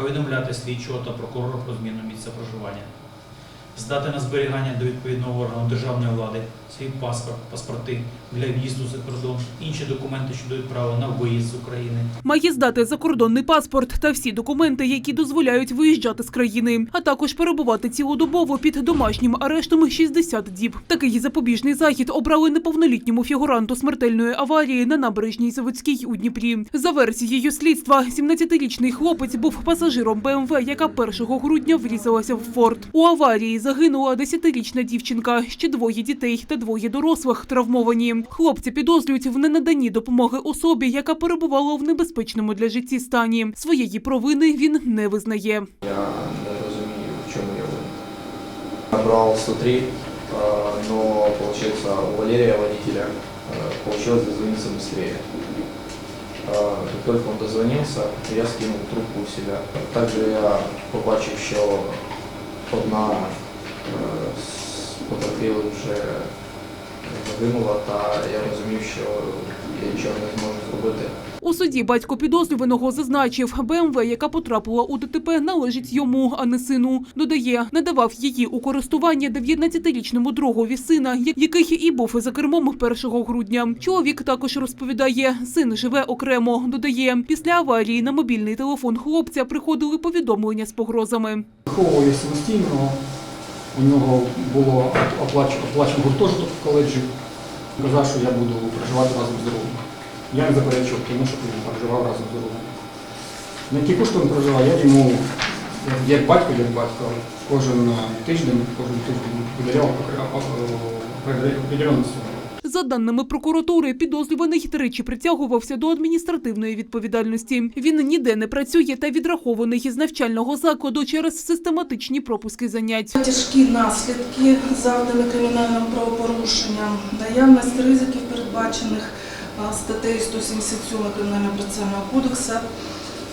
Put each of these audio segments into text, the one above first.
повідомляти слідчого та прокурора про зміну місця проживання, здати на зберігання до відповідного органу державної влади свій паспорт, паспорти для в'їзду за кордон, інші документи щодо відправи на виїзд з України, Має здати закордонний паспорт та всі документи, які дозволяють виїжджати з країни, а також перебувати цілодобово під домашнім арештом 60 діб. Такий запобіжний захід обрали неповнолітньому фігуранту смертельної аварії на набережній Заводській у Дніпрі. За версією слідства, 17-річний хлопець був пасажиром БМВ, яка 1 грудня врізалася в форт. У аварії загинула 10-річна дівчинка, ще двоє дітей та двоє дорослих травмовані. Хлопці підозрюють в ненаданні допомоги особі, яка перебувала в небезпечному для житті стані. Своєї провини він не визнає. Я не розумію, в чому я винен. Набрал 103, а, но, получается, у Валерия, водителя, дозвониться быстрее. А, Как только он дозвонился, я скинул трубку у себя. Также я побачив, що одна е, вже загинула, та я розумів, що я нічого не зможу зробити. У суді батько підозрюваного зазначив, БМВ, яка потрапила у ДТП, належить йому, а не сину. Додає, надавав її у користування 19-річному другові сина, я- який і був за кермом 1 грудня. Чоловік також розповідає, син живе окремо. Додає, після аварії на мобільний телефон хлопця приходили повідомлення з погрозами. Виховував самостійно. У нього було оплач- оплачено гуртожиток в коледжі. Казав, що я буду проживати разом з другом. Я не заперечував, тому що він проживав разом з другом. На які кошти він проживав, я йому, як батько, як батько, кожен тиждень, кожен тиждень виділяв определену суму. За даними прокуратури, підозрюваний тричі притягувався до адміністративної відповідальності. Він ніде не працює та відрахований із навчального закладу через систематичні пропуски занять. Тяжкі наслідки завдані кримінальним правопорушенням, наявність ризиків, передбачених статтею 177 Кримінального процесуального кодексу,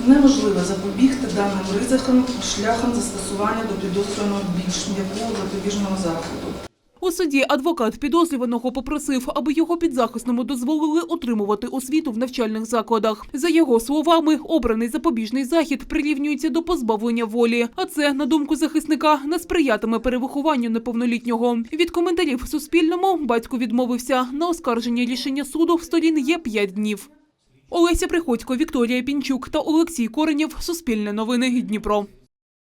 неможливо запобігти даним ризикам шляхом застосування до підозрюваного більш м'якого запобіжного заходу. У суді адвокат підозрюваного попросив, аби його підзахисному дозволили отримувати освіту в навчальних закладах. За його словами, обраний запобіжний захід прирівнюється до позбавлення волі. А це, на думку захисника, не сприятиме перевихованню неповнолітнього. Від коментарів Суспільному батько відмовився. На оскарження рішення суду в сторін є 5 днів. Олеся Приходько, Вікторія Пінчук та Олексій Коренєв. Суспільне новини Дніпро.